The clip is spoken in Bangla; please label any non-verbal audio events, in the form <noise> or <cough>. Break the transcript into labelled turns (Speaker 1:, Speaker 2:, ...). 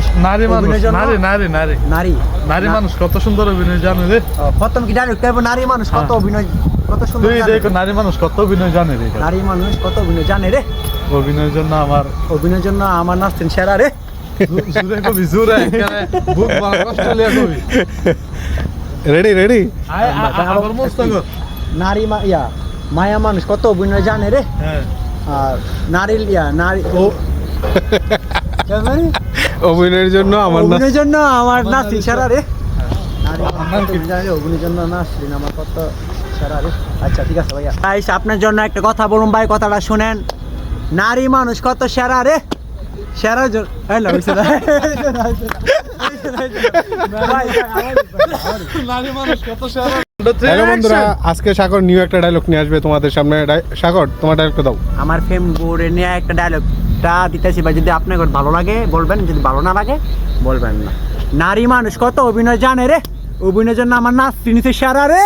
Speaker 1: মানুষ
Speaker 2: নারী মানুষ নারী নারী নারী।
Speaker 1: নারী?
Speaker 2: নারী মানুষ কত সুন্দর অভিনয় জানে রে।
Speaker 1: প্রথম কি ডাইরেক্ট নারী মানুষ কত
Speaker 2: হ্যাঁ।
Speaker 1: অভিনয় কত সুন্দর
Speaker 2: তুই
Speaker 1: জানে?
Speaker 2: দেখো নারী মানুষ কত অভিনয় জানে রে
Speaker 1: নারী মানুষ কত অভিনয় জানে রে?
Speaker 2: অভিনয়ের জন্য আমার
Speaker 1: অভিনয়ের জন্য আমার নাচতেন সেরা রে।
Speaker 2: কবি বুক কবি।
Speaker 3: রেডি রেডি
Speaker 2: আবার মোস্তাকর
Speaker 1: নারী মা- ইয়া মায়া মানুষ কত অভিনয় জানে রে?
Speaker 2: হ্যাঁ।
Speaker 1: আর নারী ইয়া নারী ও <laughs>
Speaker 3: অভিনয়ের জন্য আমার না
Speaker 1: অভিনয়ের জন্য আমার নাচ
Speaker 2: নারী
Speaker 1: রে। রে, অভিনয়ের জন্য নাচলেন আমার কত সেরা রে। আচ্ছা ঠিক আছে ভাইয়া। গাইস আপনার জন্য একটা কথা বলুন ভাই কথাটা শুনেন। নারী মানুষ কত সেরা রে? সেরা না, না। না, না, না, না। আমার-
Speaker 2: নারী মানুষ কত সারা
Speaker 3: হ্যালো বন্ধুরা আজকে সাগর নিউ একটা ডায়লগ নিয়ে আসবে তোমাদের সামনে। সাগর তোমার ডায়লগটা দাও।
Speaker 1: আমার ফেম বোর্ডে নিয়ে একটা ডায়লগটা দিতেছি বা যদি আপনার ভালো লাগে, বলবেন, যদি ভালো না লাগে, বলবেন না। নারী মানুষ, কত অভিনয় জানে রে? অভিনয়ের জন্য আমার নাচ তিনি সারা রে।